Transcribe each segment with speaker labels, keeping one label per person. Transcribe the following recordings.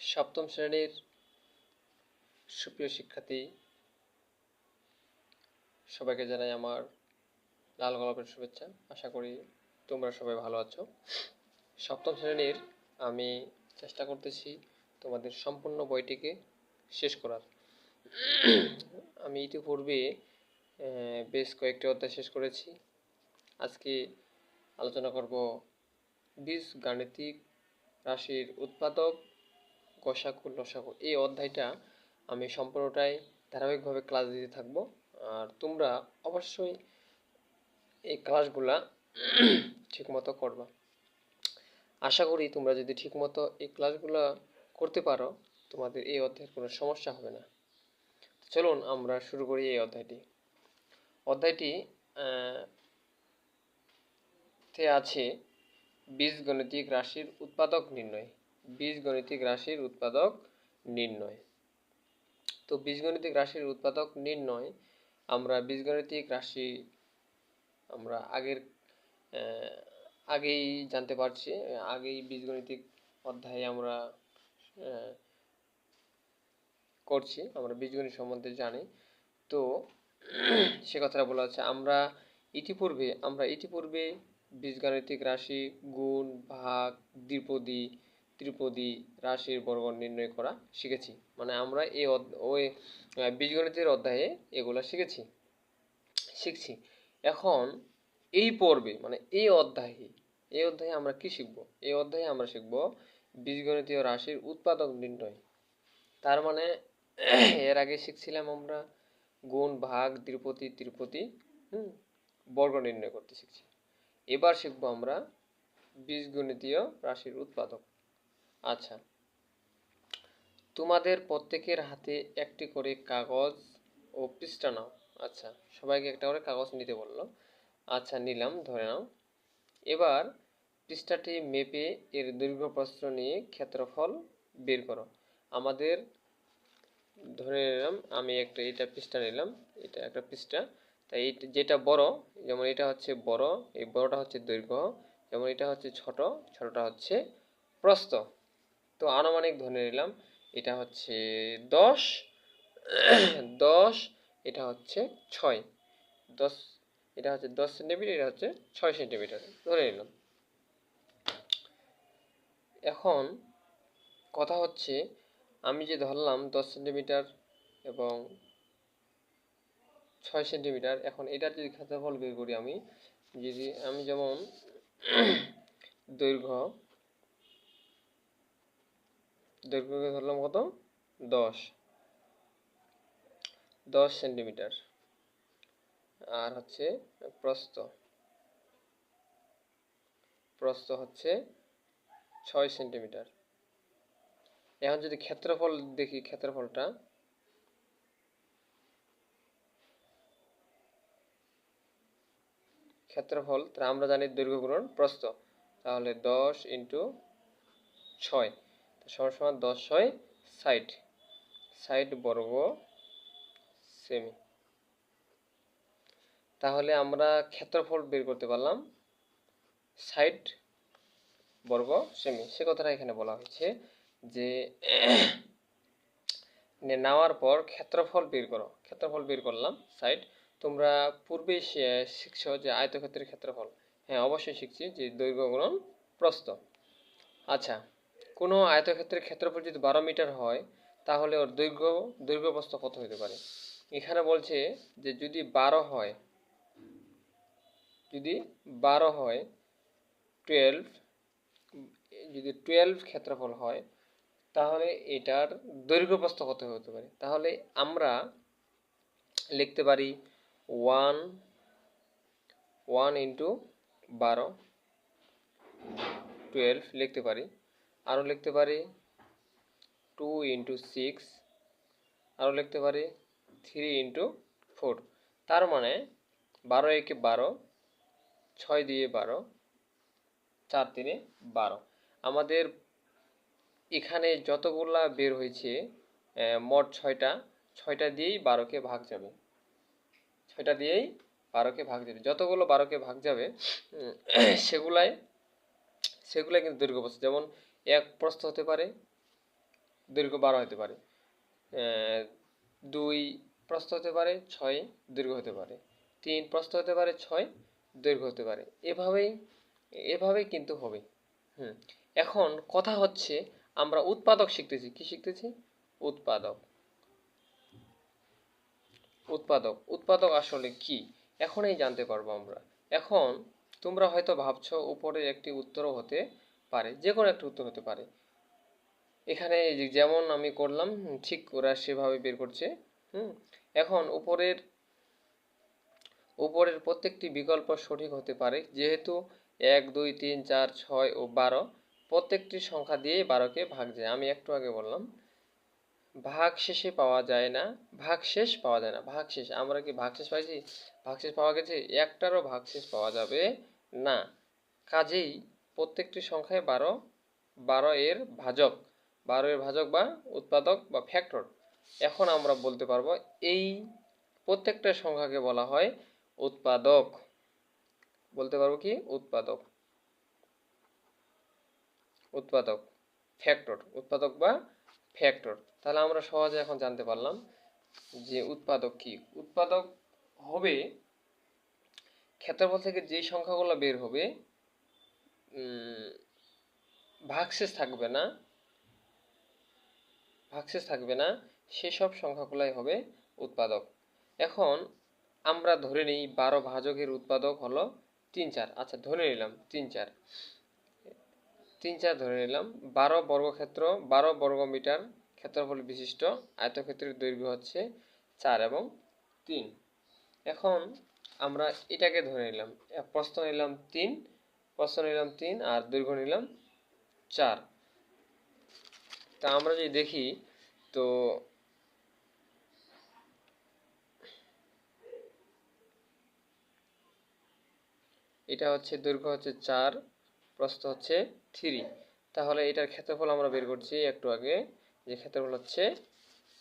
Speaker 1: সপ্তম শ্রেণির সুপ্রিয় শিক্ষার্থী, সবাইকে জানাই আমার লাল গোলাপের শুভেচ্ছা। আশা করি তোমরা সবাই ভালো আছো। সপ্তম শ্রেণির আমি চেষ্টা করতেছি তোমাদের সম্পূর্ণ বইটিকে শেষ করার। আমি ইতিপূর্বে বেশ কয়েকটি অধ্যায় শেষ করেছি। আজকে আলোচনা করব বীজ গাণিতিক রাশির উৎপাদক গসাকু লসাকু এই অধ্যায়টা আমি সম্পূর্ণটাই ধারাবাহিকভাবে ক্লাস দিতে থাকব। আর তোমরা অবশ্যই এই ক্লাসগুলা ঠিকমতো করবা। আশা করি তোমরা যদি ঠিকমতো এই ক্লাসগুলো করতে পারো, তোমাদের এই অধ্যায়ের কোনো সমস্যা হবে না। চলুন আমরা শুরু করি এই অধ্যায়টি। অধ্যায়টি তে আছে বীজগণিতিক রাশির উৎপাদক নির্ণয়। বীজগণিতিক রাশির উৎপাদক নির্ণয়। তো বীজগণিতিক রাশির উৎপাদক নির্ণয়, আমরা বীজগণিতিক রাশি আমরা আগের আগেই জানতে পারছি, আগেই বীজগণিতিক অধ্যায়ে আমরা করছি, আমরা বীজগণিত সম্বন্ধে জানি। তো সে কথাটা বলা হচ্ছে, আমরা ইতিপূর্বে আমরা ইতিপূর্বে বীজগাণিতিক রাশি গুণ ভাগ দ্বিপদী ত্রিপদী রাশির বর্গ নির্ণয় করা শিখেছি। মানে আমরা এই ওই বীজগণিতের অধ্যায়ে এগুলো শিখেছি। শিখছি। এখন এই পর্বে মানে এই অধ্যায়ে এই অধ্যায়ে আমরা কি শিখব? এই অধ্যায়ে আমরা শিখব বীজগণিতীয় রাশির উৎপাদক নির্ণয়। তার মানে এর আগে শিখছিলাম আমরা গুণ, ভাগ দ্বিপদী ত্রিপদী, হুম, বর্গ নির্ণয় করতে শিখছি। এবার শিখব আমরা বীজগণিতীয় রাশির উৎপাদক। আচ্ছা। তোমাদের প্রত্যেকের হাতে একটি করে কাগজ ও পৃষ্ঠা নাও। আচ্ছা সবাইকে একটা করে কাগজ নিতে বলল। আচ্ছা নিলাম, ধরে নাও। এবার পৃষ্ঠাটি মেপে এর দৈর্ঘ্য প্রস্থ নিয়ে ক্ষেত্রফল বের করো। আমাদের ধরে নিলাম, আমি একটা, এটা পৃষ্ঠা নিলাম, এটা একটা পৃষ্ঠা। তাই যেটা বড়, যেমন এটা হচ্ছে বড়, এই বড়টা হচ্ছে দৈর্ঘ্য, যেমন এটা হচ্ছে ছোট, ছোটটা হচ্ছে প্রস্থ। তো আনুমানিক ধরে নিলাম, এটা হচ্ছে দশ দশ, এটা হচ্ছে ছয়। দশ, এটা হচ্ছে দশ সেন্টিমিটার, এটা হচ্ছে ছয় সেন্টিমিটার, ধরে নিলাম। এখন কথা হচ্ছে, আমি যে ধরলাম দশ সেন্টিমিটার এবং ছয় সেন্টিমিটার, এখন এটার যদি ক্ষেত্রফল বের করি আমি, যদি আমি যেমন দৈর্ঘ্য দৈর্ঘ্যকে ধরলাম কত? দশ। দশ সেন্টিমিটার। আর হচ্ছে প্রস্থ। প্রস্থ হচ্ছে ছয় সেন্টিমিটার। এখন যদি ক্ষেত্রফল দেখি, ক্ষেত্রফলটা। ক্ষেত্রফল, তাহলে আমরা জানি দৈর্ঘ্য গুণন প্রস্থ। তাহলে দশ ইন্টু ছয়। সমান দশ হয় ষাট। ষাট বর্গ সেমি। তাহলে আমরা ক্ষেত্রফল বের করতে পারলাম ষাট বর্গ সেমি। সে কথাটা এখানে বলা হয়েছে যে নেওয়ার পর ক্ষেত্রফল বের করো। ক্ষেত্রফল বের করলাম সাইড তোমরা পূর্বেই শি- শিখছো যে আয়তক্ষেত্রের ক্ষেত্রফল। হ্যাঁ অবশ্যই শিখছি যে দৈর্ঘ্য গুণন প্রস্থ। আচ্ছা কোনো আয়তক্ষেত্রের ক্ষেত্রফল যদি বারো মিটার হয়, তাহলে ওর দৈর্ঘ্য দৈর্ঘ্য প্রস্থ কত হতে পারে? এখানে বলছে যে যদি বারো হয়, যদি বারো হয় টুয়েলভ যদি টুয়েলভ ক্ষেত্রফল হয়, তাহলে এটার দৈর্ঘ্য প্রস্থ কত হতে পারে? তাহলে আমরা লিখতে পারি ওয়ান ওয়ান ইন্টু বারো টুয়েলভ লিখতে পারি। আরও লিখতে পারি টু ইন্টু সিক্স, আরও লিখতে পারি থ্রি ইন্টু ফোর। তার মানে বারো একে বারো, ছয় দিয়ে বারো, চার তিনে বারো। আমাদের এখানে যতগুলা বের হয়েছে মোট ছয়টা ছয়টা দিয়েই বারোকে ভাগ যাবে। ছয়টা দিয়েই বারোকে ভাগ যাবে। যতগুলো বারোকে ভাগ যাবে সেগুলাই সেগুলাই কিন্তু দৈর্ঘ্য প্রস্থ যেমন এক প্রস্থ হতে পারে দৈর্ঘ্য বারো হতে পারে। দুই প্রস্থ হতে পারে, ছয় দৈর্ঘ্য হতে পারে। তিন প্রস্থ হতে পারে, ছয় দৈর্ঘ্য হতে পারে। এভাবেই এভাবেই কিন্তু হবে। হুম, এখন কথা হচ্ছে আমরা উৎপাদক শিখতেছি। কি শিখতেছি? উৎপাদক। উৎপাদক। উৎপাদক আসলে কি? এখনই জানতে পারব আমরা। এখন তোমরা হয়তো ভাবছ উপরে একটি উত্তর হতে পারে যে কোনো একটি উত্তর হতে পারে। এখানে যেমন আমি করলাম ঠিক ওরা সেভাবে বের করছে, হুম। এখন উপরের উপরের প্রত্যেকটি বিকল্প সঠিক হতে পারে, যেহেতু এক, দুই, তিন, চার, ছয় ও বারো, প্রত্যেকটি সংখ্যা দিয়ে বারোকে ভাগ যায়। আমি একটু আগে বললাম, ভাগ শেষে পাওয়া যায় না, ভাগ শেষ পাওয়া যায় না, ভাগ শেষ, আমরা কি ভাগ শেষ পাইছি? ভাগ শেষ পাওয়া গেছে? একটারও ভাগ শেষ পাওয়া যাবে না। কাজেই প্রত্যেকটি সংখ্যায় বারো বারো এর ভাজক। বারো এর ভাজক বা উৎপাদক বা ফ্যাক্টর এখন আমরা বলতে পারব এই প্রত্যেকটা সংখ্যাকে বলা হয় উৎপাদক। বলতে পারব কি? উৎপাদক। উৎপাদক। ফ্যাক্টর উৎপাদক বা ফ্যাক্টর তাহলে আমরা সহজে এখন জানতে পারলাম যে উৎপাদক কি? উৎপাদক হবে ক্ষেত্রফল থেকে যেই সংখ্যাগুলো বের হবে ভাগশেষ থাকবে না। ভাগশেষ থাকবে না, সেসব সংখ্যাগুলাই হবে উৎপাদক। এখন আমরা ধরে নিই বারো ভাজকের উৎপাদক হলো তিন চার। আচ্ছা ধরে নিলাম তিন চার। তিন চার ধরে নিলাম। বারো বর্গক্ষেত্র, বারো বর্গমিটার ক্ষেত্রফল বিশিষ্ট, আয়তক্ষেত্রের দৈর্ঘ্য হচ্ছে চার এবং তিন। এখন আমরা এটাকে ধরে নিলাম প্রস্থ নিলাম তিন। প্রস্থ নিলাম তিন আর দৈর্ঘ্য নিলাম চার। তা আমরা যদি দেখি, তো এটা হচ্ছে দৈর্ঘ্য হচ্ছে চার, প্রস্থ হচ্ছে থ্রি। তাহলে এটার ক্ষেত্রফল আমরা বের করছি একটু আগে, যে ক্ষেত্রফল হচ্ছে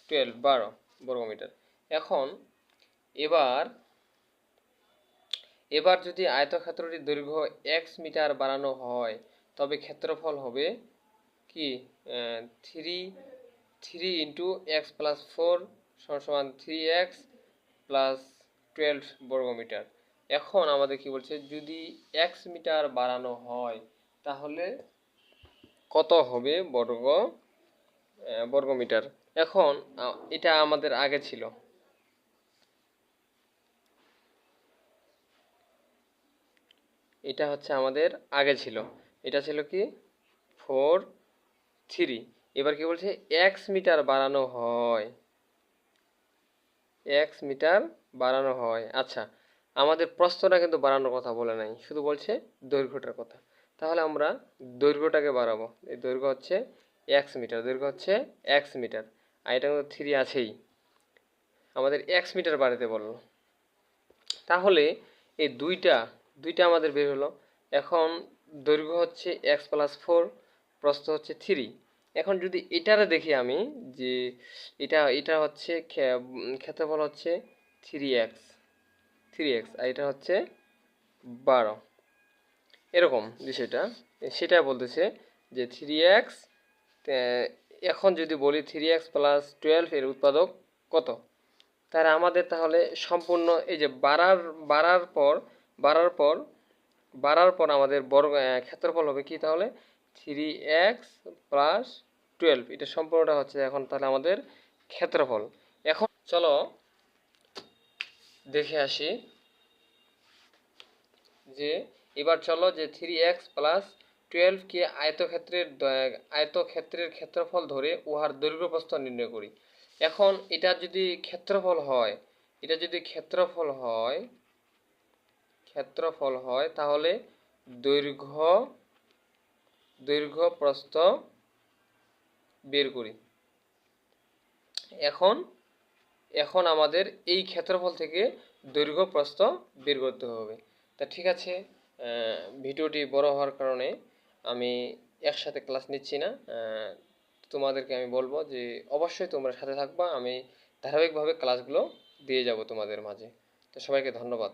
Speaker 1: টুয়েলভ বারো বর্গমিটার। এখন এবার এবার যদি আয়তক্ষেত্রটির দৈর্ঘ্য এক্স মিটার বাড়ানো হয়, তবে ক্ষেত্রফল হবে কি? Three three into x plus four সমান থ্রি এক্স প্লাস টুয়েলভ বর্গমিটার এখন আমাদের কি বলছে? যদি এক্স মিটার বাড়ানো হয়, তাহলে কত হবে বর্গ বর্গমিটার এখন এটা আমাদের আগে ছিল। এটা হচ্ছে আমাদের আগে ছিল। এটা ছিল কি? ফোর থ্রি এবার কি বলছে? এক্স মিটার বাড়ানো হয়। এক্স মিটার বাড়ানো হয়। আচ্ছা আমাদের প্রস্তটা কিন্তু বাড়ানোর কথা বলে নাই, শুধু বলছে দৈর্ঘ্যটার কথা। তাহলে আমরা দৈর্ঘ্যটাকে বাড়াবো। এই দৈর্ঘ্য হচ্ছে এক্স মিটার, দৈর্ঘ্য হচ্ছে এক্স মিটার। আর এটা কিন্তু থ্রি আছেই। আমাদের এক্স মিটার বাড়াতে বলল। তাহলে এই দুইটা দুইটা আমাদের বের হলো। এখন দৈর্ঘ্য হচ্ছে এক্স প্লাস ফোর প্রস্থ হচ্ছে থ্রি এখন যদি এটারে দেখি আমি, যে এটা এটা হচ্ছে ক্ষেত্রফল হচ্ছে থ্রি এক্স থ্রি এক্স আর এটা হচ্ছে বারো। এরকম বিষয়টা। সেটা বলতেছে যে থ্রি এক্স এখন যদি বলি থ্রি এক্স প্লাস টুয়েলভ এর উৎপাদক কত? তাহলে আমাদের তাহলে সম্পূর্ণ এই যে বাড়ার বাড়ার পর বাড়ার পর বাড়ার পর আমাদের বর্গ ক্ষেত্রফল হবে কি তাহলে? থ্রি এক্স প্লাস টুয়েলভ এটা সম্পূর্ণটা হচ্ছে এখন তাহলে আমাদের ক্ষেত্রফল। এখন চলো দেখে আসি যে, এবার চলো যে থ্রি এক্স প্লাস টুয়েলভকে আয়তক্ষেত্রের আয়তক্ষেত্রের ক্ষেত্রফল ধরে উহার দৈর্ঘ্য প্রস্থ নির্ণয় করি। এখন এটা যদি ক্ষেত্রফল হয়, এটা যদি ক্ষেত্রফল হয় ক্ষেত্রফল হয়, তাহলে দৈর্ঘ্য দৈর্ঘ্য প্রস্থ বের করি। এখন এখন আমাদের এই ক্ষেত্রফল থেকে দৈর্ঘ্য প্রস্থ বের করতে হবে। তা ঠিক আছে ভিডিওটি বড় হওয়ার কারণে আমি একসাথে ক্লাস নিচ্ছি না। তোমাদেরকে আমি বলব যে অবশ্যই তোমরা সাথে থাকবা, আমি ধারাবাহিকভাবে ক্লাসগুলো দিয়ে যাব তোমাদের মাঝে। তো সবাইকে ধন্যবাদ।